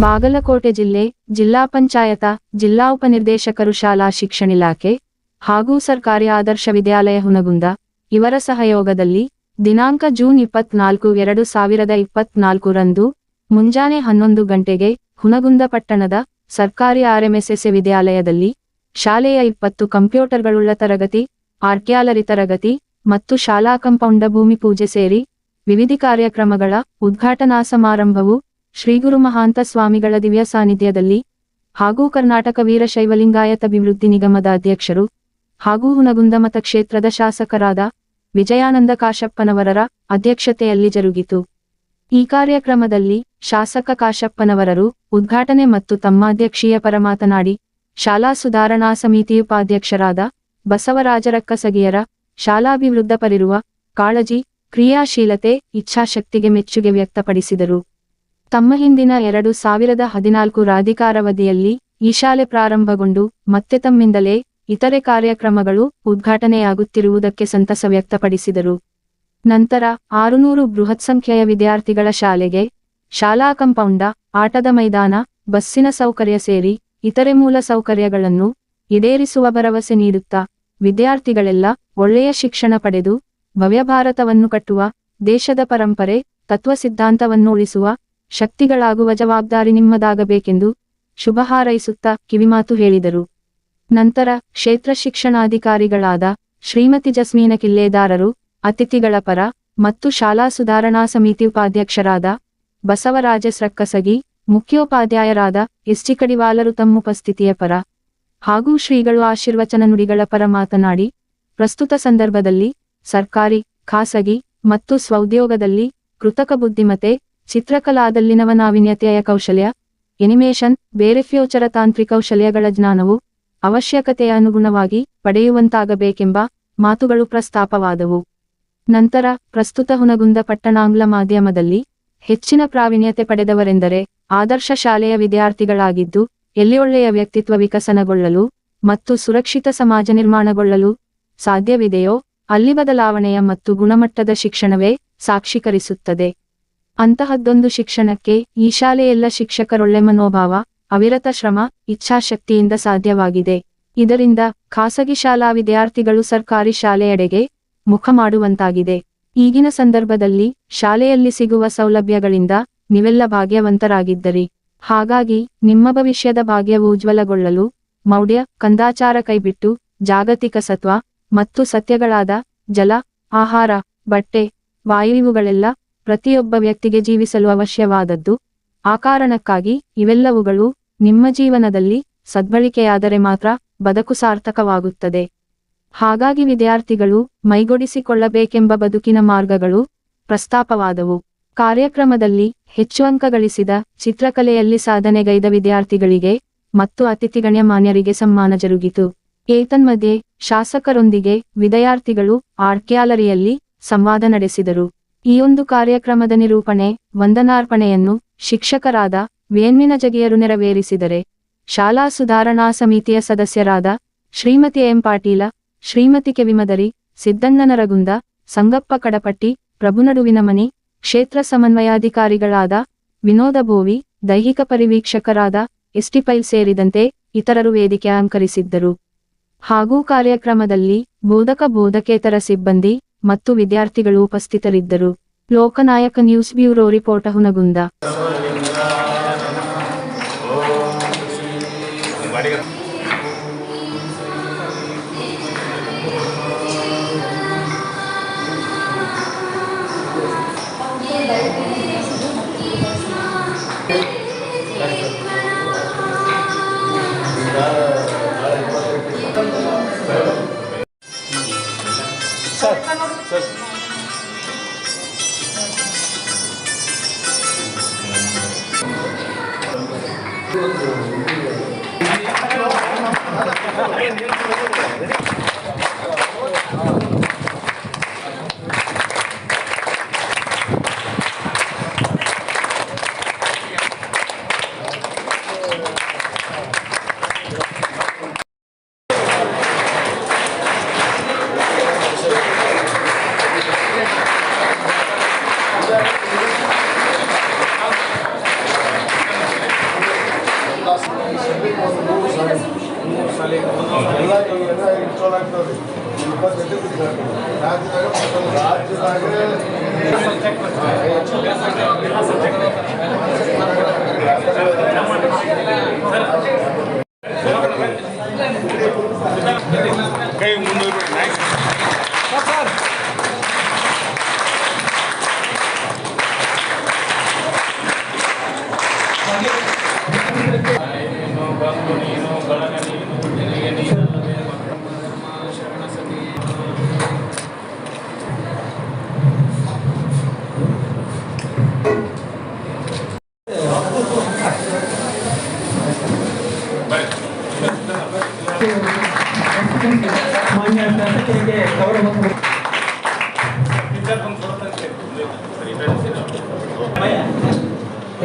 ಬಾಗಲಕೋಟೆ ಜಿಲ್ಲೆ ಜಿಲ್ಲಾ ಪಂಚಾಯತ ಜಿಲ್ಲಾ ಉಪನಿರ್ದೇಶಕರು ಶಾಲಾ ಶಿಕ್ಷಣ ಇಲಾಖೆ ಹಾಗೂ ಸರ್ಕಾರಿ ಆದರ್ಶ ವಿದ್ಯಾಲಯ ಹುನಗುಂದ ಇವರ ಸಹಯೋಗದಲ್ಲಿ ದಿನಾಂಕ ಜೂನ್ ಇಪ್ಪತ್ನಾಲ್ಕು ಎರಡು ಸಾವಿರದ ಇಪ್ಪತ್ನಾಲ್ಕರಂದು ಮುಂಜಾನೆ ಹನ್ನೊಂದು ಗಂಟೆಗೆ ಹುನಗುಂದ ಪಟ್ಟಣದ ಸರ್ಕಾರಿ ಆರ್ಎಂಎಸ್ಎಸ್ ವಿದ್ಯಾಲಯದಲ್ಲಿ ಶಾಲೆಯ ಇಪ್ಪತ್ತು ಕಂಪ್ಯೂಟರ್ಗಳುಳ್ಳ ತರಗತಿ, ಆರ್ಕ್ಯಾಲರಿ ತರಗತಿ ಮತ್ತು ಶಾಲಾ ಕಂಪೌಂಡ ಭೂಮಿ ಪೂಜೆ ಸೇರಿ ವಿವಿಧ ಕಾರ್ಯಕ್ರಮಗಳ ಉದ್ಘಾಟನಾ ಸಮಾರಂಭವು ಶ್ರೀಗುರು ಮಹಾಂತ ಸ್ವಾಮಿಗಳ ದಿವ್ಯ ಸಾನ್ನಿಧ್ಯದಲ್ಲಿ ಹಾಗೂ ಕರ್ನಾಟಕ ವೀರಶೈವಲಿಂಗಾಯತ ಅಭಿವೃದ್ಧಿ ನಿಗಮದ ಅಧ್ಯಕ್ಷರು ಹಾಗೂ ಹುನಗುಂದ ಮತಕ್ಷೇತ್ರದ ಶಾಸಕರಾದ ವಿಜಯಾನಂದ ಕಾಶಪ್ಪನವರರ ಅಧ್ಯಕ್ಷತೆಯಲ್ಲಿ ಜರುಗಿತು. ಈ ಕಾರ್ಯಕ್ರಮದಲ್ಲಿ ಶಾಸಕ ಕಾಶಪ್ಪನವರರು ಉದ್ಘಾಟನೆ ಮತ್ತು ತಮ್ಮ ಅಧ್ಯಕ್ಷೀಯ ಪರ ಮಾತನಾಡಿ ಶಾಲಾ ಸುಧಾರಣಾ ಸಮಿತಿ ಉಪಾಧ್ಯಕ್ಷರಾದ ಬಸವರಾಜರಕ್ಕಸಗಿಯರ ಶಾಲಾಭಿವೃದ್ಧಪರಿರುವ ಕಾಳಜಿ, ಕ್ರಿಯಾಶೀಲತೆ, ಇಚ್ಛಾಶಕ್ತಿಗೆ ಮೆಚ್ಚುಗೆ ವ್ಯಕ್ತಪಡಿಸಿದರು. ತಮ್ಮ ಹಿಂದಿನ ಎರಡು ಸಾವಿರದ ಹದಿನಾಲ್ಕು ರಾಧಿಕಾರವಧಿಯಲ್ಲಿ ಈ ಶಾಲೆ ಪ್ರಾರಂಭಗೊಂಡು ಮತ್ತೆ ತಮ್ಮಿಂದಲೇ ಇತರೆ ಕಾರ್ಯಕ್ರಮಗಳು ಉದ್ಘಾಟನೆಯಾಗುತ್ತಿರುವುದಕ್ಕೆ ಸಂತಸ ವ್ಯಕ್ತಪಡಿಸಿದರು. ನಂತರ ಆರುನೂರು ಬೃಹತ್ ಸಂಖ್ಯೆಯ ವಿದ್ಯಾರ್ಥಿಗಳ ಶಾಲೆಗೆ ಶಾಲಾ ಕಂಪೌಂಡ, ಆಟದ ಮೈದಾನ, ಬಸ್ಸಿನ ಸೌಕರ್ಯ ಸೇರಿ ಇತರೆ ಮೂಲ ಸೌಕರ್ಯಗಳನ್ನು ಈಡೇರಿಸುವ ಭರವಸೆ ನೀಡುತ್ತಾ ವಿದ್ಯಾರ್ಥಿಗಳೆಲ್ಲ ಒಳ್ಳೆಯ ಶಿಕ್ಷಣ ಪಡೆದು ಭವ್ಯ ಭಾರತವನ್ನು ಕಟ್ಟುವ ದೇಶದ ಪರಂಪರೆ, ತತ್ವ ಸಿದ್ಧಾಂತವನ್ನು ಉಳಿಸುವ ಶಕ್ತಿಗಳಾಗುವ ಜವಾಬ್ದಾರಿ ನಿಮ್ಮದಾಗಬೇಕೆಂದು ಶುಭ ಹಾರೈಸುತ್ತಾ ಕಿವಿಮಾತು ಹೇಳಿದರು. ನಂತರ ಕ್ಷೇತ್ರ ಶಿಕ್ಷಣಾಧಿಕಾರಿಗಳಾದ ಶ್ರೀಮತಿ ಜಸ್ಮೀನ ಕಿಲ್ಲೇದಾರರು, ಅತಿಥಿಗಳ ಪರ ಮತ್ತು ಶಾಲಾ ಸುಧಾರಣಾ ಸಮಿತಿ ಉಪಾಧ್ಯಕ್ಷರಾದ ಬಸವರಾಜ ಸ್ರಕ್ಕಸಗಿ, ಮುಖ್ಯೋಪಾಧ್ಯಾಯರಾದ ಎಸ್ಟಿ ಕಡಿವಾಲರು ತಮ್ಮ ಉಪಸ್ಥಿತಿಯ ಪರ ಹಾಗೂ ಶ್ರೀಗಳು ಆಶೀರ್ವಚನ ನುಡಿಗಳ ಪರ ಮಾತನಾಡಿ, ಪ್ರಸ್ತುತ ಸಂದರ್ಭದಲ್ಲಿ ಸರ್ಕಾರಿ, ಖಾಸಗಿ ಮತ್ತು ಸ್ವಉದ್ಯೋಗದಲ್ಲಿ ಕೃತಕ ಬುದ್ಧಿಮತೆ ಚಿತ್ರಕಲಾದಲ್ಲಿನವ ನಾವೀನ್ಯತೆಯ ಕೌಶಲ್ಯ ಎನಿಮೇಷನ್ ಬೇರೆ ಫ್ಯೂಚರ ತಾಂತ್ರಿಕ ಕೌಶಲ್ಯಗಳ ಜ್ಞಾನವು ಅವಶ್ಯಕತೆಯ ಅನುಗುಣವಾಗಿ ಪಡೆಯುವಂತಾಗಬೇಕೆಂಬ ಮಾತುಗಳು ಪ್ರಸ್ತಾಪವಾದವು. ನಂತರ ಪ್ರಸ್ತುತ ಹುನಗುಂದ ಪಟ್ಟಣಾಂಗ್ಲ ಮಾಧ್ಯಮದಲ್ಲಿ ಹೆಚ್ಚಿನ ಪ್ರಾವೀಣ್ಯತೆ ಪಡೆದವರೆಂದರೆ ಆದರ್ಶ ಶಾಲೆಯ ವಿದ್ಯಾರ್ಥಿಗಳಾಗಿದ್ದು ಎಲ್ಲಿ ಒಳ್ಳೆಯ ವ್ಯಕ್ತಿತ್ವ ವಿಕಸನಗೊಳ್ಳಲು ಮತ್ತು ಸುರಕ್ಷಿತ ಸಮಾಜ ನಿರ್ಮಾಣಗೊಳ್ಳಲು ಸಾಧ್ಯವಿದೆಯೋ ಅಲ್ಲಿ ಬದಲಾವಣೆಯ ಮತ್ತು ಗುಣಮಟ್ಟದ ಶಿಕ್ಷಣವೇ ಸಾಕ್ಷೀಕರಿಸುತ್ತದೆ. ಅಂತಹದ್ದೊಂದು ಶಿಕ್ಷಣಕ್ಕೆ ಈ ಶಾಲೆಯೆಲ್ಲ ಶಿಕ್ಷಕರೊಳ್ಳೆ ಮನೋಭಾವ, ಅವಿರತ ಶ್ರಮ, ಇಚ್ಛಾಶಕ್ತಿಯಿಂದ ಸಾಧ್ಯವಾಗಿದೆ. ಇದರಿಂದ ಖಾಸಗಿ ಶಾಲಾ ವಿದ್ಯಾರ್ಥಿಗಳು ಸರ್ಕಾರಿ ಶಾಲೆಯೆಡೆಗೆ ಮುಖ ಮಾಡುವಂತಾಗಿದೆ. ಈಗಿನ ಸಂದರ್ಭದಲ್ಲಿ ಶಾಲೆಯಲ್ಲಿ ಸಿಗುವ ಸೌಲಭ್ಯಗಳಿಂದ ನೀವೆಲ್ಲ ಭಾಗ್ಯವಂತರಾಗಿದ್ದರಿ. ಹಾಗಾಗಿ ನಿಮ್ಮ ಭವಿಷ್ಯದ ಭಾಗ್ಯವು ಉಜ್ವಲಗೊಳ್ಳಲು ಮೌಢ್ಯ, ಕಂದಾಚಾರ ಕೈಬಿಟ್ಟು ಜಾಗತಿಕ ಸತ್ವ ಮತ್ತು ಸತ್ಯಗಳಾದ ಜಲ, ಆಹಾರ, ಬಟ್ಟೆ ವಾಯು ಇವುಗಳೆಲ್ಲ ಪ್ರತಿಯೊಬ್ಬ ವ್ಯಕ್ತಿಗೆ ಜೀವಿಸಲು ಅವಶ್ಯವಾದದ್ದು. ಆ ಕಾರಣಕ್ಕಾಗಿ ಇವೆಲ್ಲವುಗಳು ನಿಮ್ಮ ಜೀವನದಲ್ಲಿ ಸದ್ಬಳಿಕೆಯಾದರೆ ಮಾತ್ರ ಬದುಕು ಸಾರ್ಥಕವಾಗುತ್ತದೆ. ಹಾಗಾಗಿ ವಿದ್ಯಾರ್ಥಿಗಳು ಮೈಗೂಡಿಸಿಕೊಳ್ಳಬೇಕೆಂಬ ಬದುಕಿನ ಮಾರ್ಗಗಳು ಪ್ರಸ್ತಾಪವಾದವು. ಕಾರ್ಯಕ್ರಮದಲ್ಲಿ ಹೆಚ್ಚು ಅಂಕ ಗಳಿಸಿದ ಚಿತ್ರಕಲೆಯಲ್ಲಿ ಸಾಧನೆಗೈದ ವಿದ್ಯಾರ್ಥಿಗಳಿಗೆ ಮತ್ತು ಅತಿಥಿ ಗಣ್ಯಮಾನ್ಯರಿಗೆ ಸಮ್ಮಾನ ಜರುಗಿತು. ಏತನ್ಮಧ್ಯೆ ಶಾಸಕರೊಂದಿಗೆ ವಿದ್ಯಾರ್ಥಿಗಳು ಆರ್ಕ್ಯಾಲರಿಯಲ್ಲಿ ಸಂವಾದ ನಡೆಸಿದರು. ಈ ಒಂದು ಕಾರ್ಯಕ್ರಮದ ನಿರೂಪಣೆ, ವಂದನಾರ್ಪಣೆಯನ್ನು ಶಿಕ್ಷಕರಾದ ವೇನ್ಮಿನ ಜಗಿಯರು ನೆರವೇರಿಸಿದರೆ, ಶಾಲಾ ಸುಧಾರಣಾ ಸಮಿತಿಯ ಸದಸ್ಯರಾದ ಶ್ರೀಮತಿ ಎಂ ಪಾಟೀಲ, ಶ್ರೀಮತಿ ಕೆವಿಮದರಿ, ಸಿದ್ದಣ್ಣನರಗುಂದ, ಸಂಗಪ್ಪ ಕಡಪಟ್ಟಿ, ಪ್ರಭುನಡುವಿನಮನಿ, ಕ್ಷೇತ್ರ ಸಮನ್ವಯಾಧಿಕಾರಿಗಳಾದ ವಿನೋದ ಭೋವಿ, ದೈಹಿಕ ಪರಿವೀಕ್ಷಕರಾದ ಎಸ್ಟಿಪೈಲ್ ಸೇರಿದಂತೆ ಇತರರು ವೇದಿಕೆ ಅಲಂಕರಿಸಿದ್ದರು. ಹಾಗೂ ಕಾರ್ಯಕ್ರಮದಲ್ಲಿ ಬೋಧಕ ಬೋಧಕೇತರ ಸಿಬ್ಬಂದಿ ಮತ್ತು ವಿದ್ಯಾರ್ಥಿಗಳು ಉಪಸ್ಥಿತರಿದ್ದರು. Lokanayaka news bureau report Hungund. Thank you.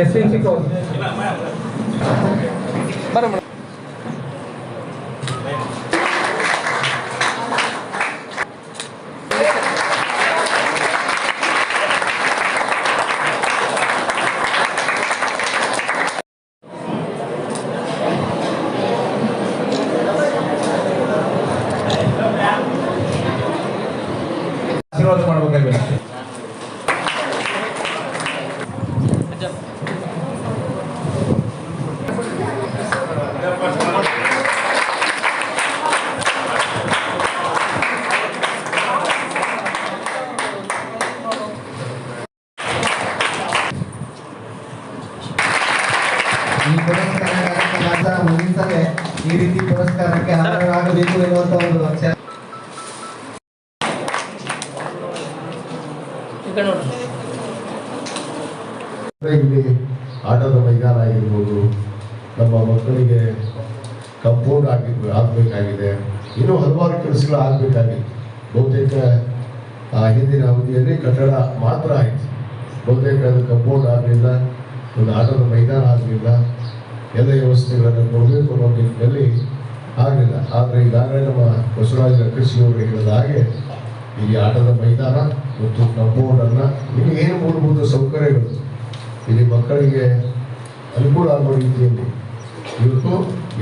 S N ಆಗಬೇಕಾಗಿದೆ. ಇನ್ನೂ ಹಲವಾರು ಕೆಲಸಗಳು ಆಗಬೇಕಾಗಿದೆ. ಬಹುತೇಕ ಹಿಂದಿನ ಅವಧಿಯಲ್ಲಿ ಕಟ್ಟಡ ಮಾತ್ರ ಆಯಿತು. ಬಹುತೇಕ ಅದು ಕಂಪೌಂಡ್ ಆಗಲಿಲ್ಲ, ಒಂದು ಆಟದ ಮೈದಾನ ಆಗಲಿಲ್ಲ, ಎಲ್ಲ ವ್ಯವಸ್ಥೆಗಳನ್ನು ಕೊಡಬೇಕು ಅನ್ನೋ ನಿಟ್ಟಿನಲ್ಲಿ ಆಗಲಿಲ್ಲ. ಆದರೆ ಈಗಾಗಲೇ ನಮ್ಮ ಬಸವರಾಜ ಕೃಷಿಯವರು ಹೇಳಿದ ಹಾಗೆ, ಈ ಆಟದ ಮೈದಾನ ಮತ್ತು ಕಂಪೌಂಡನ್ನು ಇಲ್ಲಿ ಏನು ಮೂಲಭೂತ ಸೌಕರ್ಯಗಳು? ಇಲ್ಲಿ ಮಕ್ಕಳಿಗೆ ಅನುಕೂಲ ಆಗುವ ರೀತಿಯಲ್ಲಿ ಇವತ್ತು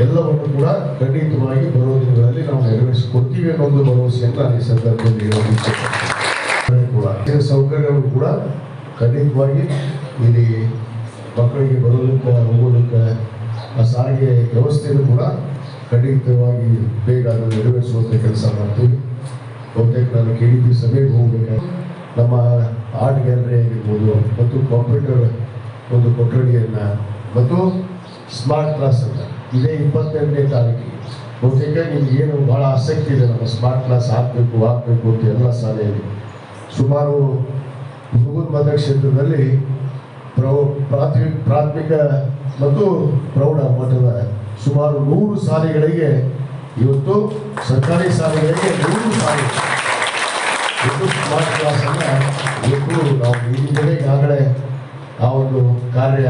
ಎಲ್ಲವನ್ನು ಕೂಡ ಖಂಡಿತವಾಗಿ ಬರುವ ದಿನಗಳಲ್ಲಿ ನಾವು ನೆರವೇರಿಸಿಕೊಡ್ತೀವಿ ಅನ್ನೋದು ಭರವಸೆಯನ್ನು ನಾನು ಈ ಸಂದರ್ಭದಲ್ಲಿ ಕೂಡ ಸೌಕರ್ಯಗಳು ಕೂಡ ಖಂಡಿತವಾಗಿ ಇಲ್ಲಿ ಮಕ್ಕಳಿಗೆ ಬರೋದಕ್ಕೆ, ಹೋಗೋದಕ್ಕೆ, ಆ ಸಾರಿಗೆ ವ್ಯವಸ್ಥೆಯೂ ಕೂಡ ಖಂಡಿತವಾಗಿ ಬೇಗ ಅದನ್ನು ನೆರವೇರಿಸುವಂಥ ಕೆಲಸ ಮಾಡ್ತೀವಿ. ಬಹುತೇಕ ನಾನು ಕೆ ಡಿ ಪಿ ಸಭೆಗೆ ಹೋಗಬೇಕಾದ್ರೆ ನಮ್ಮ ಆರ್ಟ್ ಗ್ಯಾಲರಿ ಆಗಿರ್ಬೋದು ಮತ್ತು ಕಂಪ್ಯೂಟರ್ ಒಂದು ಕೊಠಡಿಯನ್ನು ಮತ್ತು ಸ್ಮಾರ್ಟ್ ಕ್ಲಾಸ್ ಇದೇ ಇಪ್ಪತ್ತೆರಡನೇ ತಾರೀಕಿಗೆ. ಬಹುತೇಕ ನಿಮ್ಗೆ ಏನು ಭಾಳ ಆಸಕ್ತಿ ಇದೆ, ನಮ್ಮ ಸ್ಮಾರ್ಟ್ ಕ್ಲಾಸ್ ಹಾಕಬೇಕು ಹಾಕಬೇಕು ಅಂತ ಎಲ್ಲ ಶಾಲೆಯಲ್ಲಿ. ಸುಮಾರು ಮುಗುದ್ ಮತಕ್ಷೇತ್ರದಲ್ಲಿ ಪ್ರೌ ಪ್ರಾಥಮಿಕ ಪ್ರಾಥಮಿಕ ಮತ್ತು ಪ್ರೌಢ ಮಟ್ಟದ ಸುಮಾರು ನೂರು ಶಾಲೆಗಳಿಗೆ ಇವತ್ತು ಸರ್ಕಾರಿ ಶಾಲೆಗಳಿಗೆ ನೂರು ಶಾಲೆ. ಇವತ್ತು ಸ್ಮಾರ್ಟ್ ಕ್ಲಾಸನ್ನು ಇವತ್ತು ನಾವು ಈಗಿಂದಲೇ ಈಗಾಗಲೇ ಆ ಒಂದು ಕಾರ್ಯ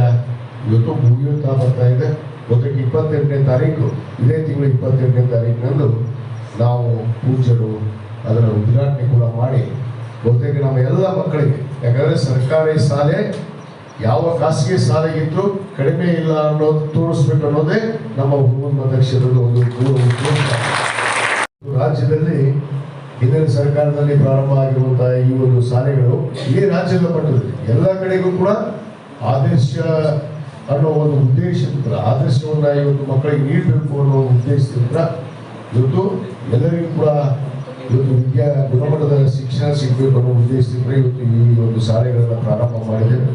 ಇವತ್ತು ಮುಗಿಯುತ್ತಾ ಬರ್ತಾ ಇದೆ. ಬಹುತೇಕ ಇಪ್ಪತ್ತೆಂಟನೇ ತಾರೀಕು, ಇದೇ ತಿಂಗಳು ಇಪ್ಪತ್ತೆಂಟನೇ ತಾರೀಕಿನಂದು ನಾವು ಪೂಜ್ಯರು ಅದರ ಉದ್ಘಾಟನೆ ಕೂಡ ಮಾಡಿ, ಬಹುತೇಕ ನಮ್ಮ ಎಲ್ಲ ಮಕ್ಕಳಿಗೆ, ಯಾಕಂದರೆ ಸರ್ಕಾರಿ ಶಾಲೆ ಯಾವ ಖಾಸಗಿ ಶಾಲೆಗಿದ್ರು ಕಡಿಮೆ ಇಲ್ಲ ಅನ್ನೋದು ತೋರಿಸ್ಬೇಕು ಅನ್ನೋದೇ ನಮ್ಮ ಮತಕ್ಷೇತ್ರದ ಒಂದು ರಾಜ್ಯದಲ್ಲಿ ಹಿಂದಿನ ಸರ್ಕಾರದಲ್ಲಿ ಪ್ರಾರಂಭ ಆಗಿರುವಂತಹ ಈ ಒಂದು ಶಾಲೆಗಳು ಈ ರಾಜ್ಯದ ಮಟ್ಟದಲ್ಲಿ, ಎಲ್ಲ ಕಡೆಗೂ ಕೂಡ ಆದರ್ಶ ಅನ್ನೋ ಒಂದು ಉದ್ದೇಶದಿಂದ ಆದರ್ಶವನ್ನ ಇವತ್ತು ಮಕ್ಕಳಿಗೆ ನೀಡಬೇಕು ಅನ್ನೋ ಉದ್ದೇಶದಿಂದ ಇವತ್ತು ಎಲ್ಲರಿಗೂ ಕೂಡ ಇವತ್ತು ವಿದ್ಯಾ ಗುಣಮಟ್ಟದ ಶಿಕ್ಷಣ ಸಿಗಬೇಕು ಅನ್ನೋ ಉದ್ದೇಶದಿಂದ ಇವತ್ತು ಈ ಒಂದು ಶಾಲೆಗಳನ್ನು ಪ್ರಾರಂಭ ಮಾಡಿದ್ದೇವೆ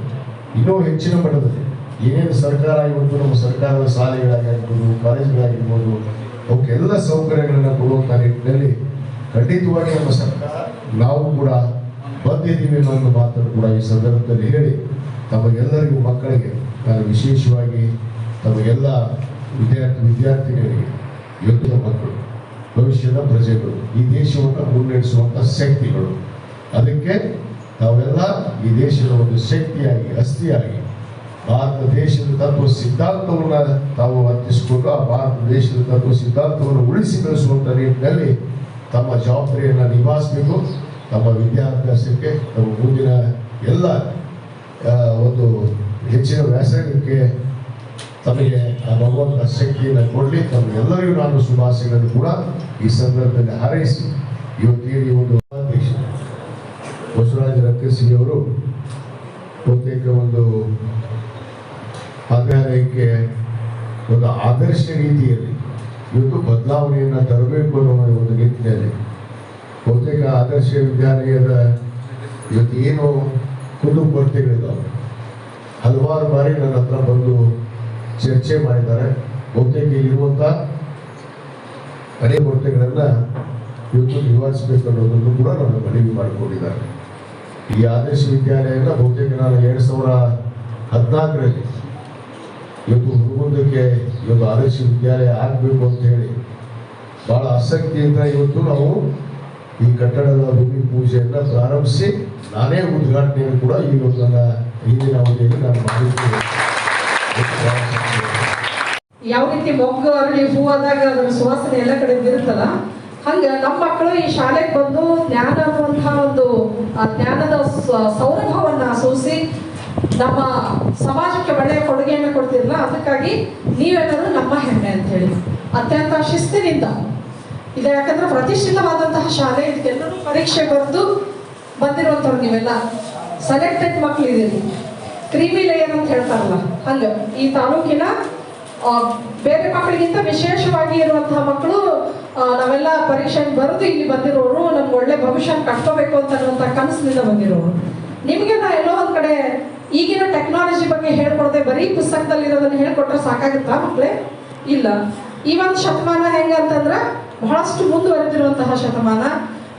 ಇನ್ನೂ ಹೆಚ್ಚಿನ ಮಟ್ಟದಲ್ಲಿ ಏನೇನು ಸರ್ಕಾರ ಇವತ್ತು ನಮ್ಮ ಸರ್ಕಾರದ ಶಾಲೆಗಳಾಗಿರ್ಬೋದು, ಕಾಲೇಜ್ಗಳಾಗಿರ್ಬೋದು ಅವಕ್ಕೆಲ್ಲ ಸೌಕರ್ಯಗಳನ್ನು ಕೊಡುವಂಥ ನಿಟ್ಟಿನಲ್ಲಿ ಖಂಡಿತವಾಗಿ ನಮ್ಮ ಸರ್ಕಾರ, ನಾವು ಕೂಡ ಬಂದಿದ್ದೀವಿ ಅನ್ನೋ ಮಾತನ್ನು ಕೂಡ ಈ ಸಂದರ್ಭದಲ್ಲಿ ಹೇಳಿ ತಮಗೆಲ್ಲರಿಗೂ ಮಕ್ಕಳಿಗೆ ನಾನು ವಿಶೇಷವಾಗಿ ಎಲ್ಲ ವಿದ್ಯಾರ್ಥಿ ವಿದ್ಯಾರ್ಥಿಗಳಿಗೆ ಯೋಗ್ಯ ಮಕ್ಕಳು, ಭವಿಷ್ಯದ ಪ್ರಜೆಗಳು, ಈ ದೇಶವನ್ನು ಮುನ್ನಡೆಸುವಂಥ ಶಕ್ತಿಗಳು. ಅದಕ್ಕೆ ತಾವೆಲ್ಲ ಈ ದೇಶದ ಒಂದು ಶಕ್ತಿಯಾಗಿ, ಅಸ್ಥಿಯಾಗಿ, ಭಾರತ ದೇಶದ ತತ್ವ ಸಿದ್ಧಾಂತವನ್ನು ತಾವು ಅರ್ಪಿಸಿಕೊಂಡು ಆ ಭಾರತ ದೇಶದ ತತ್ವ ಸಿದ್ಧಾಂತವನ್ನು ಉಳಿಸಿ ಬೆಳೆಸುವಂತ ನಿಟ್ಟಿನಲ್ಲಿ ತಮ್ಮ ಜವಾಬ್ದಾರಿಯನ್ನು ನಿಭಾಯಿಸಬೇಕು. ತಮ್ಮ ವಿದ್ಯಾಭ್ಯಾಸಕ್ಕೆ ತಮ್ಮ ಮುಂದಿನ ಎಲ್ಲ ಒಂದು ಹೆಚ್ಚಿನ ವ್ಯಾಸಂಗಕ್ಕೆ ತಮಗೆ ಆ ಭಗವಂತ ಶಕ್ತಿಯನ್ನು ಕೊಡಲಿ. ತಮಗೆಲ್ಲರಿಗೂ ನಾನು ಶುಭಾಶಯಗಳನ್ನು ಕೂಡ ಈ ಸಂದರ್ಭದಲ್ಲಿ ಹಾರೈಸಿ. ಇವತ್ತಿನ ಒಂದು ಅಧ್ಯಕ್ಷ ಬಸವರಾಜ ರಕ್ಕಸಿಯವರು ಬಹುತೇಕ ಒಂದು ಅಧ್ಯಾಯಕ್ಕೆ ಒಂದು ಆದರ್ಶ ರೀತಿಯಲ್ಲಿ ಇವತ್ತು ಬದಲಾವಣೆಯನ್ನು ತರಬೇಕು ಅನ್ನೋ ಒಂದು ನಿಟ್ಟಿನಲ್ಲಿ ಬಹುತೇಕ ಆದರ್ಶ ವಿದ್ಯಾಲಯದ ಇವತ್ತು ಏನು ಕುಂದುಕೊರತೆಗಳಿದ್ದಾವೆ ಹಲವಾರು ಬಾರಿ ನನ್ನ ಹತ್ರ ಬಂದು ಚರ್ಚೆ ಮಾಡಿದ್ದಾರೆ. ಬಹುತೇಕ ಇಲ್ಲಿರುವಂಥ ಹಳೆ ಕೊರತೆಗಳನ್ನು ಇವತ್ತು ನಿವಾರಿಸಬೇಕು ಅನ್ನೋದನ್ನು ಕೂಡ ನನ್ನ ಮನವಿ ಮಾಡಿಕೊಂಡಿದ್ದಾರೆ. ಈ ಆದರ್ಶ ವಿದ್ಯಾಲಯನ ಬಹುತೇಕ ನಾನು ಎರಡು ಸಾವಿರ ಹದಿನಾಲ್ಕರಲ್ಲಿ ಇವತ್ತು ಹುಡುಗಂದಕ್ಕೆ ಇವತ್ತು ಆದರ್ಶ ವಿದ್ಯಾಲಯ ಆಗಬೇಕು ಅಂತ ಹೇಳಿ ಬಹಳ ಆಸಕ್ತಿಯಿಂದ ಇವತ್ತು ನಾವು ಈ ಕಟ್ಟಡದ ಭೂಮಿ ಪೂಜೆಯನ್ನು ಪ್ರಾರಂಭಿಸಿ ನಾನೇ ಉದ್ಘಾಟನೆಯನ್ನು ಕೂಡ ಈ ಒಂದು ನನ್ನ ನಾವು ನಾನು ಯಾವ ರೀತಿ ಮೊಗ್ಗು, ಅರಳಿ ಹೂವಾದಾಗ ಅದರ ಸುವಾಸನೆ ಎಲ್ಲ ಕಡೆ ಇರುತ್ತಲ್ಲ ಹಂಗ ನಮ್ಮ ಮಕ್ಕಳು ಈ ಶಾಲೆಗೆ ಬಂದು ಜ್ಞಾನ ಅನ್ನುವಂತಹ ಒಂದು, ಆ ಜ್ಞಾನದ ಸೌರಭವನ್ನ ಸೂಸಿ ನಮ್ಮ ಸಮಾಜಕ್ಕೆ ಒಳ್ಳೆಯ ಕೊಡುಗೆಯನ್ನು ಕೊಡ್ತಿರಲ್ಲ ಅದಕ್ಕಾಗಿ ನೀವೆಲ್ಲರೂ ನಮ್ಮ ಹೆಮ್ಮೆ ಅಂತ ಹೇಳಿ. ಅತ್ಯಂತ ಶಿಸ್ತಿನಿಂದ. ಇದು ಯಾಕಂದ್ರೆ ಪ್ರತಿಷ್ಠಿತವಾದಂತಹ ಶಾಲೆ, ಇದಕ್ಕೆಲ್ಲರೂ ಪರೀಕ್ಷೆ ಬರೆದು ಬಂದಿರುವಂಥವ್ರು ನೀವೆಲ್ಲ. ಸೆಲೆಕ್ಟೆಡ್ ಮಕ್ಕಳು ಇದೀರಿ ಕ್ರೀಮಿ ಲೇಯರ್ ಅಂತ ಹೇಳ್ತಾರಲ್ಲ, ಹಂಗ. ಈ ತಾಲೂಕಿನ ಬೇರೆ ಮಕ್ಕಳಿಗಿಂತ ವಿಶೇಷವಾಗಿ ಇರುವಂತಹ ಮಕ್ಕಳು ನಾವೆಲ್ಲ ಪರೀಕ್ಷೆಗೆ ಬರೆದು ಇಲ್ಲಿ ಬಂದಿರೋರು, ನಮ್ಗೆ ಒಳ್ಳೆ ಭವಿಷ್ಯ ಕಟ್ಕೋಬೇಕು ಅಂತ ಅನ್ನುವಂಥ ಕನಸಿನಿಂದ ಬಂದಿರೋರು. ನಿಮಗೆ ನಾ ಎಲ್ಲೋ ಒಂದು ಕಡೆ ಈಗಿನ ಟೆಕ್ನಾಲಜಿ ಬಗ್ಗೆ ಹೇಳ್ಕೊಡದೆ ಬರೀ ಪುಸ್ತಕದಲ್ಲಿ ಇರೋದನ್ನ ಹೇಳ್ಕೊಟ್ರೆ ಸಾಕಾಗುತ್ತಾ ಮಕ್ಕಳೇ ಇಲ್ಲ. ಈ ಒಂದು ಶತಮಾನ ಹೆಂಗಂತಂದ್ರೆ, ಬಹಳಷ್ಟು ಮುಂದುವರೆದಿರುವಂತಹ ಶತಮಾನ.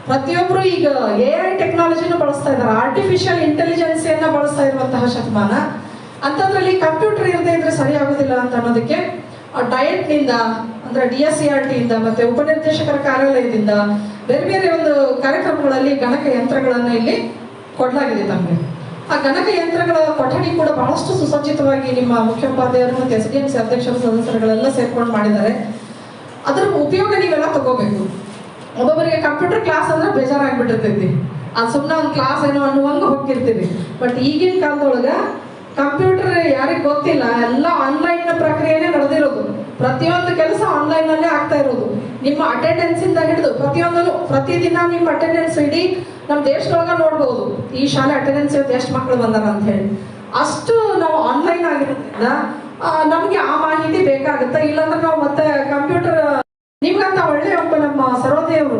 ಪ್ರತಿಯೊಬ್ಬರು ಈಗ ಎ ಐ ಟೆಕ್ನಾಲಜಿನ ಬಳಸ್ತಾ ಇದ್ದಾರೆ. ಆರ್ಟಿಫಿಷಿಯಲ್ ಇಂಟೆಲಿಜೆನ್ಸಿಯನ್ನ ಬಳಸ್ತಾ ಇರುವಂತಹ ಶತಮಾನ. ಅಂಥದ್ರಲ್ಲಿ ಕಂಪ್ಯೂಟರ್ ಇರದೇ ಇದ್ರೆ ಸರಿ ಆಗೋದಿಲ್ಲ ಅಂತ ಅನ್ನೋದಕ್ಕೆ ಡಯಟ್ನಿಂದ, ಅಂದ್ರೆ ಡಿ ಎಸ್ ಸಿ ಆರ್ ಟಿಯಿಂದ ಮತ್ತೆ ಉಪನಿರ್ದೇಶಕರ ಕಾರ್ಯಾಲಯದಿಂದ ಬೇರೆ ಬೇರೆ ಒಂದು ಕಾರ್ಯಕ್ರಮಗಳಲ್ಲಿ ಗಣಕ ಯಂತ್ರಗಳನ್ನ ಇಲ್ಲಿ ಕೊಡಲಾಗಿದೆ ತಮಗೆ. ಆ ಗಣಕ ಯಂತ್ರಗಳ ಕೊಠಡಿ ಕೂಡ ಬಹಳಷ್ಟು ಸುಸಜ್ಜಿತವಾಗಿ ನಿಮ್ಮ ಮುಖ್ಯೋಪಾಧ್ಯಾಯರು ಮತ್ತು ಎಸ್ ಡಿ ಎಂ ಸಿ ಅಧ್ಯಕ್ಷರು, ಸದಸ್ಯರುಗಳೆಲ್ಲ ಸೇರ್ಕೊಂಡು ಮಾಡಿದ್ದಾರೆ. ಅದರ ಉಪಯೋಗ ನೀವೆಲ್ಲ ತಗೋಬೇಕು. ಒಬ್ಬೊಬ್ಬರಿಗೆ ಕಂಪ್ಯೂಟರ್ ಕ್ಲಾಸ್ ಅಂದ್ರೆ ಬೇಜಾರಾಗ್ಬಿಟ್ಟಿರ್ತೈತಿ. ಅದು ಸುಮ್ಮನೆ ಒಂದು ಕ್ಲಾಸ್ ಏನೋ ಅನ್ನುವಂಗ ಹೋಗ್ತಿರ್ತೀವಿ. ಬಟ್ ಈಗಿನ ಕಾಲದೊಳಗ ಕಂಪ್ಯೂಟರ್ ಯಾರಿಗೆ ಗೊತ್ತಿಲ್ಲ, ಎಲ್ಲ ಆನ್ಲೈನ್ ಪ್ರಕ್ರಿಯೆನೇ ನಡೆದಿರೋದು. ಪ್ರತಿಯೊಂದು ಕೆಲಸ ಆನ್ಲೈನ್ ಅಲ್ಲೇ ಆಗ್ತಾ ಇರೋದು. ನಿಮ್ಮ ಅಟೆಂಡೆನ್ಸ್ ಇಂದ ಹಿಡಿದು ಪ್ರತಿಯೊಂದನ್ನು, ಪ್ರತಿದಿನ ನಿಮ್ಮ ಅಟೆಂಡೆನ್ಸ್ ಇಡೀ ನಮ್ಮ ದೇಶದೊಳಗ ನೋಡ್ಬೋದು. ಈ ಶಾಲೆ ಅಟೆಂಡೆನ್ಸ್ ಇವತ್ತು ಎಷ್ಟು ಮಕ್ಕಳು ಬಂದಾರ ಅಂತ ಹೇಳಿ. ಅಷ್ಟು ನಾವು ಆನ್ಲೈನ್ ಆಗಿರೋದ್ರಿಂದ ನಮಗೆ ಆ ಮಾಹಿತಿ ಬೇಕಾಗುತ್ತೆ? ಇಲ್ಲಾಂದ್ರೆ ನಾವು ಮತ್ತೆ ಕಂಪ್ಯೂಟರ್ ನಮ್ಮ ಸರೋದೆಯವರು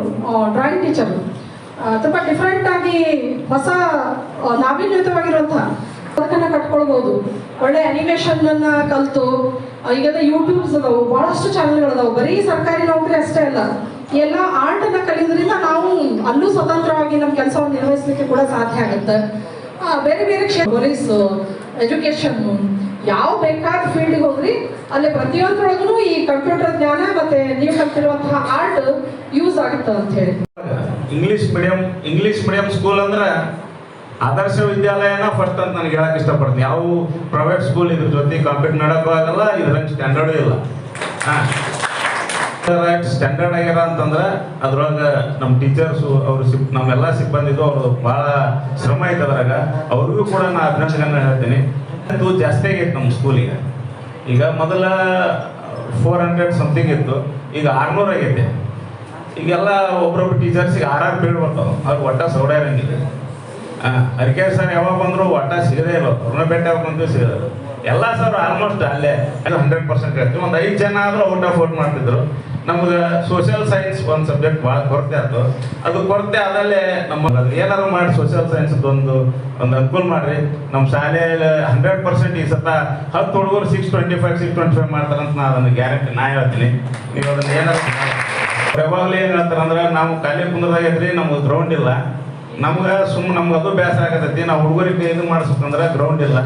ಡ್ರಾಯಿಂಗ್ ಟೀಚರ್ ತುಂಬ ಡಿಫ್ರೆಂಟ್ ಆಗಿ ಹೊಸ ನಾವೀನ್ಯತವಾಗಿರುವಂತಹ ಕಟ್ಕೊಳ್ಬೋದು. ಕಟ್ಕೊಳ್ಬಹುದು ಒಳ್ಳೆ ಅನಿಮೇಷನ್ ಅನ್ನ ಕಲ್ತು ಈಗೆಲ್ಲ ಯೂಟ್ಯೂಬ್ಸ್ ಅದಾವು, ಬಹಳಷ್ಟು ಚಾನೆಲ್ಗಳದಾವು ಬರೀ ಸರ್ಕಾರಿ ನೌಕರಿ ಅಷ್ಟೇ ಅಲ್ಲ ಎಲ್ಲ ಆರ್ಟ್ ಅನ್ನ ಕಲಿಯೋದ್ರಿಂದ ನಾವು ಅಲ್ಲೂ ಸ್ವತಂತ್ರವಾಗಿ ನಮ್ಮ ಕೆಲಸವನ್ನು ನಿರ್ವಹಿಸಲಿಕ್ಕೆ ಕೂಡ ಸಾಧ್ಯ ಆಗುತ್ತೆ. ಬೇರೆ ಬೇರೆ ಕ್ಷೇತ್ರ ಪೊಲೀಸ್ ಎಜುಕೇಶನ್ ಯಾವ ಬೇಕಾದ ಫೀಲ್ಡ್ಗೆ ಹೋಗ್ರಿ ಅಲ್ಲಿ ಪ್ರತಿಯೊಂದ್ರೊಳಗೂ ಈ ಕಂಪ್ಯೂಟರ್ ಮತ್ತೆ ನೀವು ಕಲ್ತಿರುವಂತಹ ಆರ್ಟ್ ಯೂಸ್ ಆಗುತ್ತೆ ಅಂತ ಹೇಳಿ. English medium English medium school ಅಂದ್ರೆ ಆದರ್ಶ ವಿದ್ಯಾಲಯನ ಫಸ್ಟ್ ಅಂತ ನನಗೆ ಹೇಳಕ್ ಇಷ್ಟಪಡ್ತೀನಿ. ಯಾವ ಪ್ರೈವೇಟ್ ಸ್ಕೂಲ್ ಇದ್ರ ಜೊತೆ ಕಾಂಪೀಟ್ ಮಾಡೋಕ್ಕೂ ಆಗಲ್ಲ ಇದ್ರಂಗೆ ಸ್ಟ್ಯಾಂಡರ್ಡು ಇಲ್ಲ. ಸ್ಟ್ಯಾಂಡರ್ಡ್ ಆಗ್ಯಾರ ಅಂತಂದ್ರೆ ಅದ್ರೊಳಗೆ ನಮ್ಮ ಟೀಚರ್ಸು ಅವರು ಸಿಬ್ ನಮ್ಮೆಲ್ಲ ಸಿಬ್ಬಂದಿದು ಅವರು ಭಾಳ ಶ್ರಮ ಐತೆ ಅದ್ರಾಗ. ಅವ್ರಿಗೂ ಕೂಡ ನಾನು ಅಭಿನಂದನೆ ಹೇಳ್ತೀನಿ. ಅದು ಜಾಸ್ತಿ ಆಗೈತೆ ನಮ್ಮ ಸ್ಕೂಲಿಗೆ ಈಗ ಮೊದಲ ಫೋರ್ ಹಂಡ್ರೆಡ್ ಸಮಥಿಂಗ್ ಇತ್ತು. ಈಗ ಆರ್ನೂರು ಆಗೈತೆ. ಈಗೆಲ್ಲ ಒಬ್ರೊಬ್ರು ಟೀಚರ್ಸಿಗೆ ಆರ್ ಆರ್ ಪೀರಿಯಡ್ ಬರ್ತಾವೆ ಅವ್ರಿಗೆ ಒಟ್ಟ ಸೌಡ ಇರಂಗಿಲ್ಲ. ಅರಿಕೆ ಸರ್ ಯಾವಾಗ ಬಂದರೂ ಒಟ್ಟ ಸಿಗದೇ ಇಲ್ಲ. ಅವ್ರನ್ನ ಭೇಟಿ ಆಗ್ಬೇಕಂತ ಸಿಗೋದು ಎಲ್ಲ ಸರ್ ಆಲ್ಮೋಸ್ಟ್ ಅಲ್ಲೇ. ಹಂಡ್ರೆಡ್ ಪರ್ಸೆಂಟ್ ಇರ್ತೀವಿ ಒಂದು ಐದು ಜನ ಆದರೂ ಔಟ್ ಆಫ್ ಔಟ್ ಮಾಡ್ತಿದ್ರು. ನಮ್ಗೆ ಸೋಷಿಯಲ್ ಸೈನ್ಸ್ ಒಂದು ಸಬ್ಜೆಕ್ಟ್ ಭಾಳ ಕೊರತೆ ಆಯ್ತು ಅದು ಕೊರತೆ ಆದಲ್ಲಿ ನಮ್ಮ ಏನಾದ್ರು ಮಾಡಿ ಸೋಷಿಯಲ್ ಸೈನ್ಸ್ ಒಂದು ಒಂದು ಅನುಕೂಲ ಮಾಡ್ರಿ. ನಮ್ಮ ಶಾಲೆಯಲ್ಲಿ ಹಂಡ್ರೆಡ್ ಪರ್ಸೆಂಟ್ ಈ ಸತ ಹತ್ತು ಹುಡುಗರು six twenty five six twenty five ಮಾಡ್ತಾರಂತ ನಾ ಅದನ್ನು ಗ್ಯಾರಂಟಿ ನಾ ಹೇಳ್ತೀನಿ. ನೀವು ಅದನ್ನ ಏನಾದ್ರು ಯಾವಾಗಲೂ ಏನು ಹೇಳ್ತಾರೆ ಅಂದ್ರೆ ನಾವು ಖಾಲಿ ಕುಂದ್ರದಾಗೈತ್ರಿ, ನಮ್ಗೆ ಗ್ರೌಂಡ್ ಇಲ್ಲ. ನಮ್ಗೆ ಸುಮ್ಮನೆ ನಮ್ಗೆ ಅದು ಬೇಸರ ಆಗತೈತಿ. ನಾವು ಹುಡುಗರಿಗೆ ಇದು ಮಾಡಿಸ್ಬೇಕಂದ್ರೆ ಗ್ರೌಂಡ್ ಇಲ್ಲ.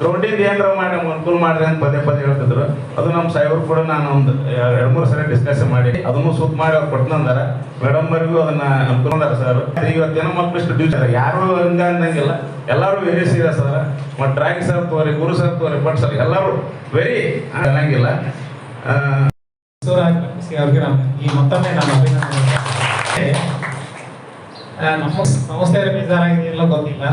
ಗ್ರೌಂಡಿಂದ ಏನಾರ ಮಾಡಿ ನಮ್ಗೆ ಅನುಕೂಲ ಮಾಡ್ರಿ ಅಂತ ಪದೇ ಪದೇ ಹೇಳ್ತಿದ್ರು. ಅದು ನಮ್ಮ ಸಾಹೇಬ್ರು ಕೂಡ ನಾನು ಒಂದು ಎರಡು ಮೂರು ಸಲ ಡಿಸ್ಕಸ್ ಮಾಡಿ. ಅದನ್ನು ಸೂಟ್ ಮಾಡಿ ಅವ್ರು ಕೊಡ್ತಂದಾರ ಮೇಡಮ್ ಅವರಿಗೂ ಅದನ್ನ ಅನ್ಕೊಂಡಾರ ಸರ್ ಇವತ್ತೇನೋ ಮಕ್ಕಳು ಇಷ್ಟು ಯಾರು ಹಂಗ ಅಂದಂಗಿಲ್ಲ. ಎಲ್ಲರೂ ವೆರಿ ಸೀರಿಯಸ್ ಅದಾರ. ಮತ್ತು ಡ್ರಾಯಿಂಗ್ ಸರ್ ತೋರಿ, ಗುರು ಸರ್ ತೋರಿ ಬಟ್ ಸರ್ ಎಲ್ಲರೂ ವೆರಿ ಅನ್ನಂಗಿಲ್ಲ ಈ ಮತ್ತೊಮ್ಮೆ ನಾನು ನಮ್ಮ ಸಂಸ್ಥೆ ಬೇಜಾರಾಗಿದೆಯಲ್ಲ ಗೊತ್ತಿಲ್ಲ.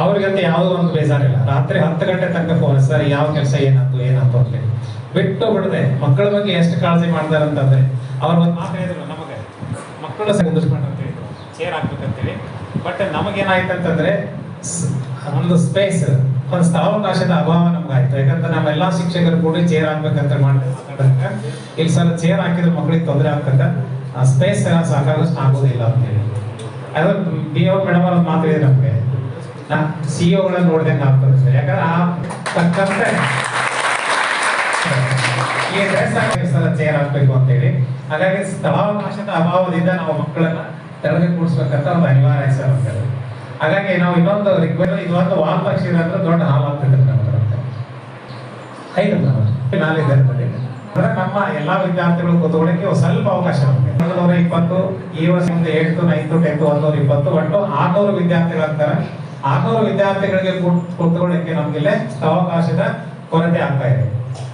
ಅವ್ರಿಗಂತ ಯಾವುದೋ ಒಂದು ಬೇಜಾರಿಲ್ಲ. ರಾತ್ರಿ ಹತ್ತು ಗಂಟೆ ತನಕ ಫೋನ್ ಸರ್, ಯಾವ ಕೆಲಸ ಏನಂತ ಹೋಗ್ಲಿ ಹೇಳಿ. ಬಿಟ್ಟು ಬಿಡದೆ. ಮಕ್ಕಳ ಬಗ್ಗೆ ಎಷ್ಟು ಕಾಳಜಿ ಮಾಡ್ತಾರೆ ಅಂತಂದ್ರೆ, ಅವ್ರ ಒಂದು ಮಾತು ಹೇಳಿದ್ರು ನಮಗೆ. ಮಕ್ಕಳು ಸಹ ಅಂತ ಚೇರ್ ಹಾಕ್ಬೇಕಂತೇಳಿ ಬಟ್ ನಮಗೇನಾಯ್ತು ಅಂತಂದ್ರೆ ಒಂದು ಸ್ಪೇಸ್ ಒಂದು ಸ್ಥಳಾವಕಾಶದ ಅಭಾವ ನಮ್ಗಾಯ್ತು. ಯಾಕಂದ್ರೆ ನಾವೆಲ್ಲ ಶಿಕ್ಷಕರು ಕೂಡ ಚೇರ್ ಹಾಕ್ಬೇಕಂತ ಮಾಡಿದ್ರೆ ಮಾತಾಡಕ ಇಲ್ಲಿ ಸಲ ಚೇರ್ ಹಾಕಿದ್ರೆ ಮಕ್ಕಳಿಗೆ ತೊಂದರೆ ಆಗ್ತಕ್ಕ ಆ ಸ್ಪೇಸ್ ಸಾಕಾಗಷ್ಟು ಆಗೋದಿಲ್ಲ ಅಂತ ಹೇಳಿ. ಅದ್ರ ಬಿ ಅವ್ರ ಮೇಡಮ್ ಅವ್ರ ಮಾತು ನಮಗೆ. ನಾ ಸಿ ಒಗಳನ್ನ ನೋಡ್ದಂಗೆ ಆಗ್ತದೆ ಸರ್. ಯಾಕಂದ್ರೆ ಆ ತಕ್ಕಂತೆ ಈ ಡ್ರೆಸ್ ಚೇರ್ ಹಾಕ್ಬೇಕು ಅಂತ ಹೇಳಿ. ಹಾಗಾಗಿ ಸ್ಥಳಾವಕಾಶದ ಅಭಾವದಿಂದ ನಾವು ಮಕ್ಕಳನ್ನ ತೆರೆದು ಕೂಡಿಸ್ಬೇಕಂತ ಒಂದು ಅನಿವಾರ್ಯ ಸರ್ ಅಂತ ಹಾಗಾಗಿ ನಾವು ಇನ್ನೊಂದು ರಿಕ್ವೆಸ್ಟ್ ಇದು ಒಂದು ವಾಲ್ ಪಕ್ಷಿ ಅಂದ್ರೆ ದೊಡ್ಡ ಹಾಲ್ ಆಗ್ತದೆ ನಮ್ಮ ಅಂತೇಳಿ. ಅಂದ್ರೆ ನಮ್ಮ ಎಲ್ಲಾ ವಿದ್ಯಾರ್ಥಿಗಳು ಕೂತ್ಕೊಳ್ಳಿಕ್ಕೆ ಸ್ವಲ್ಪ ಅವಕಾಶ ನೂರ ಇಪ್ಪತ್ತು, ಈ ವರ್ಷ ಏಳ್ತು ನೈನ್ತು, ಟೆಂತ್ ಒಂದೂರ ಇಪ್ಪತ್ತು, ಒಟ್ಟು ಆರ್ನೂರು ವಿದ್ಯಾರ್ಥಿಗಳಾಗ್ತಾರೆ ಆರ್ನೂರು ವಿದ್ಯಾರ್ಥಿಗಳಿಗೆ ಕೂತ್ಕೊಳ್ಳಿಕ್ಕೆ ನಮ್ಗಿಲ್ಲೇ ಅವಕಾಶದ ಕೊರತೆ ಆಗ್ತಾ ಇದೆ.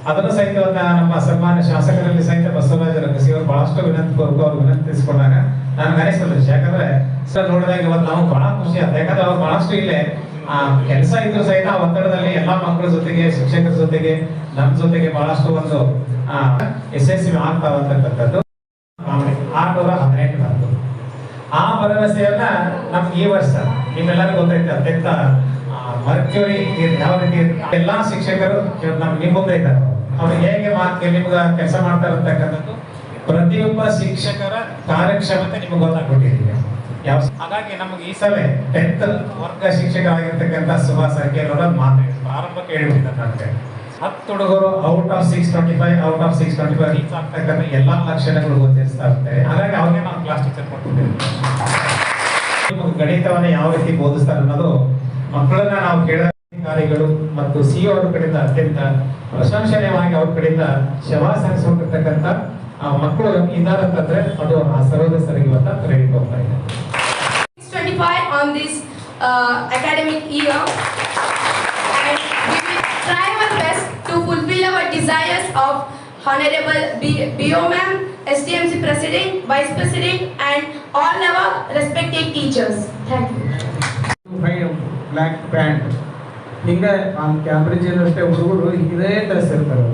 ಅದನ್ನು ಸಹಿತ ನಮ್ಮ ಸನ್ಮಾನ್ಯ ಶಾಸಕರಲ್ಲಿ ಸಹಿತ ಬಸವರಾಜ ರಂಗಸಿ ಅವರು ಬಹಳಷ್ಟು ವಿನಂತಿ ಪೂರ್ವಕ ಅವರು ವಿನಂತಿಸಿಕೊಂಡಾಗ ನನಗೆ ಅನಿಸ್ತದೆ ಯಾಕಂದ್ರೆ ಸರ್ ನೋಡಿದಾಗ ಇವತ್ತು ನಾವು ಬಹಳ ಖುಷಿ ಆಯ್ತು ಯಾಕಂದ್ರೆ ಅವ್ರು ಬಹಳಷ್ಟು ಇಲ್ಲೇ, ಆ, ಕೆಲಸ ಇದ್ರು ಸಹಿತ ಆ ಒತ್ತಡದಲ್ಲಿ ಎಲ್ಲಾ ಮಕ್ಕಳ ಜೊತೆಗೆ, ಶಿಕ್ಷಕರ ಜೊತೆಗೆ ನಮ್ಮ ಜೊತೆಗೆ ಬಹಳಷ್ಟು ಒಂದು ಯಶಸ್ವಿ ಆಗ್ತಾವ ಅಂತಕ್ಕಂಥದ್ದು ಆರ್ನೂರ ಹದಿನೆಂಟು ಬಂತು. ಆ ಭರವಸೆಯನ್ನ ನಮ್ಗೆ ಈ ವರ್ಷ ನಿಮ್ಮೆಲ್ಲರಿಗೂ ಗೊತ್ತೈತೆ ಅತ್ಯಂತ ಮರ್ಕ್ಯೂರಿ ಯಾವ ರೀತಿ ಎಲ್ಲ ಶಿಕ್ಷಕರು ನಮ್ಗೆ ನಮ್ ಮುಂದೆ ಇದ್ದಾರೆ ಅವ್ರು ಹೇಗೆ ಮಾತು ನಿಮ್ಗೆ ಕೆಲಸ ಮಾಡ್ತಾರೆ ಅಂತಕ್ಕಂಥದ್ದು. ಪ್ರತಿಯೊಬ್ಬ ಶಿಕ್ಷಕರ ಕಾರ್ಯಕ್ಷಮತೆ ನಿಮ್ಗೆ ಗೊತ್ತಾಗ್ಬಿಟ್ಟಿದೆ. ಯಾವ ಹಾಗಾಗಿ ನಮ್ಗೆ ಈ ಸಲ ಟೆಂತ್ ವರ್ಗ ಶಿಕ್ಷಕರಾಗಿರ್ತಕ್ಕಂಥ ಸುಭಾಷ್ ಸರ್ಕೇಲ್ ಅವರ ಮಾತು ಆರಂಭ ಕೇಳಿಬಿಟ್ಟಿದ್ದಾರೆ ಹತ್ತು ಹುಡುಗರು out of six twenty five out of six twenty five reach ಆಗ್ತಕ್ಕಂಥ ಎಲ್ಲಾ ಲಕ್ಷಣಗಳು ಗೋಚರಿಸ್ತಾ ಇರ್ತಾರೆ ಹಾಗಾಗಿ ಅವ್ರಿಗೆ ನಾವು ಕ್ಲಾಸ್ ಟೀಚರ್ ಕೊಟ್ಟಿದ್ದೇವೆ ಗಣಿತವನ್ನ ಯಾವ ರೀತಿ ಬೋಧಿಸ್ತಾರೆ ಅನ್ನೋದು ಮಕ್ಕಳನ್ನ ನಾವು ಕೇಳ ಅಧಿಕಾರಿಗಳು ಮತ್ತು ಸಿ ಅವರ ಕಡೆಯಿಂದ ಅತ್ಯಂತ ಪ್ರಶಂಸನೀಯವಾಗಿ ಅವ್ರ ಕಡೆಯಿಂದ ಶವಾಸ ಹರಿಸಿಕೊಂಡಿರ್ತಕ್ಕಂಥ ಆ ಮಕ್ಕಳು ಇದ್ದಾರೆ ಅಂತಂದ್ರೆ ಅದು ಆ ಸರ್ವದ ಸರಿಗೆ ಅಂತ ಕ್ರೆಡಿಟ್ ಹೋಗ್ತಾ ಇದೆ 25 on this uh, academic year. And we will try our best to fulfill our desires of Honorable B- ma'am, STMC President, Vice President and all our respected teachers. Thank you. Black pant ಹಿಂಗೆ ಆ ಕ್ಯಾಂಬ್ರಿಜ್ university ಹುಡುಗರು ಇದೇ dress ಇರ್ತಾರೆ.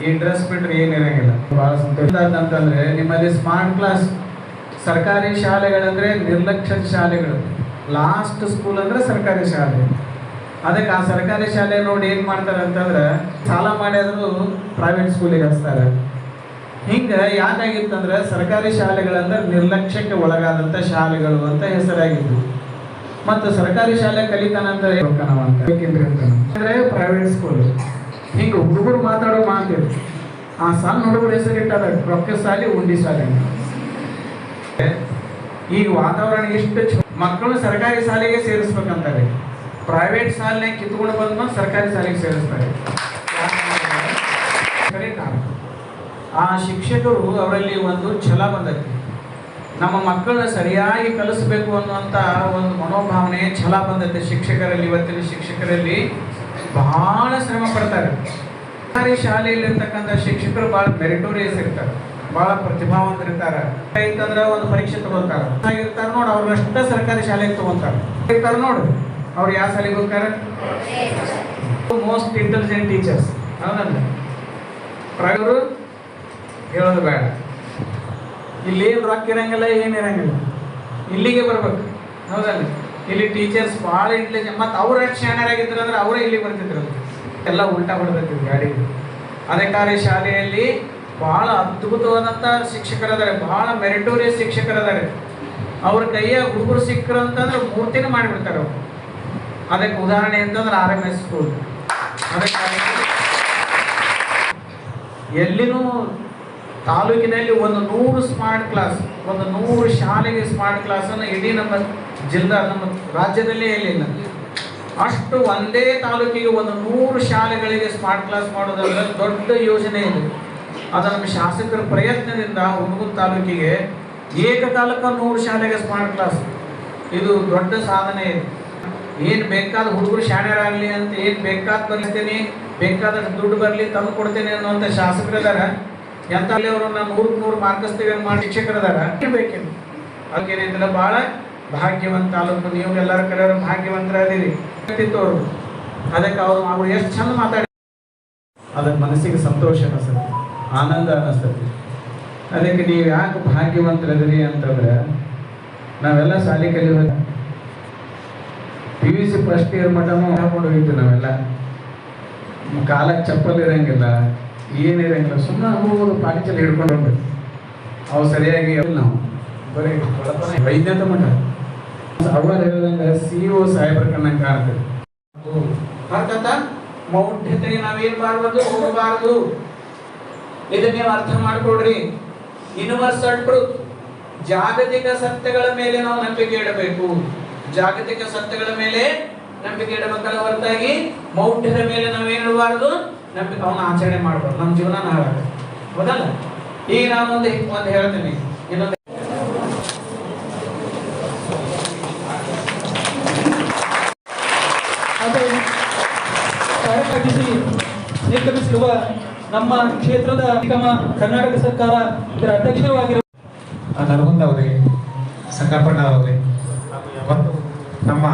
ಈ dress ಬಿಟ್ರೆ ಏನಿರಂಗಿಲ್ಲ ಭಾಳ ಸಂತೋಷ ಅಂತಂದ್ರೆ ನಿಮ್ಮಲ್ಲಿ ಸ್ಮಾರ್ಟ್ ಕ್ಲಾಸ್ ಸರ್ಕಾರಿ ಶಾಲೆಗಳಂದರೆ ನಿರ್ಲಕ್ಷ್ಯ ಶಾಲೆಗಳು ಲಾಸ್ಟ್ ಸ್ಕೂಲ್ ಅಂದರೆ ಸರ್ಕಾರಿ ಶಾಲೆ ಅದಕ್ಕೆ ಆ ಸರ್ಕಾರಿ ಶಾಲೆ ನೋಡಿ ಏನು ಮಾಡ್ತಾರೆ ಅಂತಂದ್ರೆ ಸಾಲ ಮಾಡಿದ್ರು ಪ್ರೈವೇಟ್ ಸ್ಕೂಲಿಗೆ ಹಚ್ತಾರೆ ಹಿಂಗೆ ಯಾಕಾಗಿತ್ತಂದ್ರೆ ಸರ್ಕಾರಿ ಶಾಲೆಗಳಂದ್ರೆ ನಿರ್ಲಕ್ಷ್ಯಕ್ಕೆ ಒಳಗಾದಂಥ ಶಾಲೆಗಳು ಅಂತ ಹೆಸರಾಗಿದ್ದು. ಮತ್ತು ಸರ್ಕಾರಿ ಶಾಲೆ ಕಲಿತಾನಂದ್ರೆ. ಅಂದ್ರೆ ಪ್ರೈವೇಟ್ ಸ್ಕೂಲ್ ಹಿಂಗೆ ಹುಡುಗರು ಮಾತಾಡೋ ಮಾತಿದೆ ಆ ಸಣ್ಣ ಹುಡುಗರು ಹೆಸರಿಟ್ಟಾರ ರೊಕ್ಕ ಶಾಲೆ ಉಂಡಿ ಶಾಲೆ. ಈ ಈಗ ವಾತಾವರಣ ಎಷ್ಟು ಮಕ್ಕಳು ಸರ್ಕಾರಿ ಶಾಲೆಗೆ ಸೇರಿಸ್ಬೇಕಂತಾರೆ. ಪ್ರೈವೇಟ್ ಶಾಲೆ ಕಿತ್ಕೊಂಡು ಬಂದ್ಮೇಲೆ ಸರ್ಕಾರಿ ಶಾಲೆಗೆ ಸೇರಿಸ್ತಾರೆ ಸರಿ ಕಾರಣ. ಆ ಶಿಕ್ಷಕರು ಅವರಲ್ಲಿ ಒಂದು ಛಲ ಬಂದೈತಿ ನಮ್ಮ ಮಕ್ಕಳನ್ನ ಸರಿಯಾಗಿ ಕಲಿಸಬೇಕು ಅನ್ನುವಂಥ ಒಂದು ಮನೋಭಾವನೆ ಛಲ ಬಂದೈತೆ ಶಿಕ್ಷಕರಲ್ಲಿ ಇವತ್ತಿನ ಶಿಕ್ಷಕರಲ್ಲಿ. ಬಹಳ ಶ್ರಮ ಪಡ್ತಾರೆ. ಸರ್ಕಾರಿ ಶಾಲೆಯಲ್ಲಿರ್ತಕ್ಕಂಥ ಶಿಕ್ಷಕರು ಬಹಳ ಮೆರಿಟೋರಿಯಸ್ ಇರ್ತಾರೆ. ಬಹಳ ಪ್ರತಿಭಾವಂತರಿರ್ತಾರೆ ಅಂತಂದ್ರೆ ಒಂದು ಪರೀಕ್ಷೆ ತಗೋತಾರೆ ಇರ್ತಾರೆ ನೋಡಿ ಅವ್ರನ್ನಷ್ಟ ಸರ್ಕಾರಿ ಶಾಲೆಗೆ ತಗೊಂತಾರೆ ಇರ್ತಾರೆ ನೋಡು ಅವ್ರು ಯಾವ ಶಾಲೆಗೆ ಹೋಗ್ತಾರೆ? ಮೋಸ್ಟ್ ಇಂಟೆಲಿಜೆಂಟ್ ಟೀಚರ್ಸ್ ಹೌದಲ್ಲ ಪ್ರೈವರು ಹೇಳೋದು ಬೇಡ. ಇಲ್ಲಿ ಏನು ರೊಕ್ಕ ಇರಂಗಿಲ್ಲ, ಏನು ಇರಂಗಿಲ್ಲ. ಇಲ್ಲಿಗೆ ಬರ್ಬೇಕು. ಹೌದಲ್ಲ ಇಲ್ಲಿ ಟೀಚರ್ಸ್ ಭಾಳ ಇಂಟೆಲಿಜೆಂಟ್ ಮತ್ತು ಅವ್ರು ಎಷ್ಟು ಶಾಣರಾಗಿದ್ರು ಅಂದ್ರೆ ಅವರೇ ಇಲ್ಲಿಗೆ ಬರ್ತಿದ್ರು. ಎಲ್ಲ ಉಲ್ಟಾ ಹೊಡೆದಿದ್ರು ಗಾಡಿ ಅಧಿಕಾರಿ ಶಾಲೆಯಲ್ಲಿ ಬಹಳ ಅದ್ಭುತವಾದಂಥ ಶಿಕ್ಷಕರದಾರೆ ಬಹಳ ಮೆರಿಟೋರಿಯಸ್ ಶಿಕ್ಷಕರದಾರೆ ಅವ್ರ ಕೈಯ ಹುಡುಗರು ಸಿಕ್ಕರು ಅಂತಂದ್ರೆ ಮೂರ್ತಿನ ಮಾಡಿಬಿಡ್ತಾರೆ ಅವರು. ಅದಕ್ಕೆ ಉದಾಹರಣೆ ಅಂತಂದ್ರೆ ಆರ್ ಎಂ ಎಸ್ ಸ್ಕೂಲ್ ಅದಕ್ಕೆ ಎಲ್ಲಿನೂ ತಾಲೂಕಿನಲ್ಲಿ ಒಂದು ನೂರು ಸ್ಮಾರ್ಟ್ ಕ್ಲಾಸ್ ಒಂದು ನೂರು ಶಾಲೆಗೆ ಸ್ಮಾರ್ಟ್ ಕ್ಲಾಸನ್ನು ಇಡೀ ನಮ್ಮ ಜಿಲ್ಲಾ, ನಮ್ಮ ರಾಜ್ಯದಲ್ಲೇ ಇಲ್ಲ ಅಷ್ಟು ಒಂದೇ ತಾಲೂಕಿಗೆ ಒಂದು ನೂರು ಶಾಲೆಗಳಿಗೆ ಸ್ಮಾರ್ಟ್ ಕ್ಲಾಸ್ ಮಾಡೋದಂದ್ರೆ ದೊಡ್ಡ ಯೋಜನೆ ಇದೆ. ಅದು ನಮ್ಮ ಶಾಸಕರ ಪ್ರಯತ್ನದಿಂದ ಹುಣಗುಂದ ತಾಲೂಕಿಗೆ ಏಕಕಾಲಕ್ಕೆ ನೂರು ಶಾಲೆಗೆ ಸ್ಮಾರ್ಟ್ ಕ್ಲಾಸ್ ಇದು ದೊಡ್ಡ ಸಾಧನೆ ಇದೆ. ಏನು ಬೇಕಾದ ಹುಡುಗರು ಶಾಣ್ಯರಾಗಲಿ ಅಂತ ಏನು ಬೇಕಾದ ಬರ್ತೀನಿ, ಬೇಕಾದಷ್ಟು ದುಡ್ಡು ಬರಲಿ ತಂದು ಕೊಡ್ತೇನೆ ಅನ್ನುವಂಥ ಶಾಸಕರಿದಾರ ಎಂತ ಅವ್ರನ್ನ ನೂರಕ್ಕೆ ನೂರು ಮಾರ್ಕಸ್ತೀವಿ ಅಂತ ಮಾಡಿ ಶಿಕ್ಷಕರಿದಾರ? ಬೇಕೇನು ಅದಕ್ಕೇನಿದ್ರೆ ಭಾಳ ಭಾಗ್ಯವಂತ ತಾಲೂಕು, ನೀವು ಎಲ್ಲರ ಕಡೆಯವರು ಭಾಗ್ಯವಂತರಾದಿರಿ. ವ್ಯಕ್ತಿತ್ವ ಅವ್ರದ್ದು. ಅದಕ್ಕೆ ಅವ್ರು ಅವ್ರು ಎಷ್ಟು ಚಂದ ಮಾತಾಡಿ. ಅದಕ್ಕೆ ಮನಸ್ಸಿಗೆ ಸಂತೋಷ ಅನಿಸ್ತದೆ ಆನಂದ ಅನಿಸ್ತದೆ ಅದಕ್ಕೆ ನೀವು ಯಾಕೆ ಭಾಗ್ಯವಂತರದಿರಿ ಅಂತಂದ್ರೆ, ನಾವೆಲ್ಲ ಶಾಲೆ ಕಲಿಯುವಾಗ P U C first year ಮಟ್ಟನೂ ಹಾಕೊಂಡು ಹೋಗಿದ್ವಿ ನಾವೆಲ್ಲ. ಕಾಲಕ್ಕೆ ಚಪ್ಪಲ್ ಇರಂಗಿಲ್ಲ. ಏನಿರಂಗಿಲ್ಲ ಸುಮ್ಮನೆ ಅನುಭವದ ಪಾಟಿಚಲ್ಲಿ ಹಿಡ್ಕೊಂಡು ಹೋಗ್ಬೇಕು. ಅವು ಸರಿಯಾಗಿ ನಾವು. ಬರೀ ವೈದ್ಯಂತ ಮಟ್ಟ ಅವರು ಹೇಳಿದಂಗೆ ಸಿ ಒ ಸಾಹೇಬ್ರ ಕಣ್ಣಂಗೆ ಕಾಣ್ತದೆ. ಅರ್ಥಾತ ಮೌಢ್ಯತೆಗೆ ನಾವೇನ್ ಮಾಡಬಾರ್ದು ಹೋಗಬಾರದು ಇದನ್ನ ನೀವು ಅರ್ಥ ಮಾಡ್ಕೊಡ್ರಿ ಯೂನಿವರ್ಸಲ್ ಟ್ರೂತ್ ಜಾಗತಿಕ ಸತ್ಯಗಳ ಮೇಲೆ ನಾವು ನಂಬಿಕೆ ಇಡಬೇಕು. ಜಾಗತಿಕ ಸತ್ಯಗಳ ಮೇಲೆ ನಂಬಿಕೆ ಇಡಬೇಕಲ್ಲ ಹೊರತಾಗಿ ಮೌಢ್ಯದ ಮೇಲೆ ನಾವೇನ್ ನಂಬಿಕೆ ಅವನ ಆಚರಣೆ ಮಾಡ್ಬೋದು. ನಮ್ಮ ಜೀವನ ನಾಳೆ ಹೌದಲ್ಲ ಈಗ ನಾನು ಒಂದು ಹೇಳ್ತೀನಿ. ಇನ್ನೊಂದು ಅದು ನಿರ್ಗಮಿಸಿರುವ ನಮ್ಮ ಕ್ಷೇತ್ರದ ನಿಗಮ ಕರ್ನಾಟಕ ಸರ್ಕಾರ ಇದರ ಅಧ್ಯಕ್ಷವಾಗಿರುವ ನರಗುಂದ ಅವರೇ, ಸಂಗಪ್ಪಣ್ಣ ಅವರೇ, ಮತ್ತು ನಮ್ಮ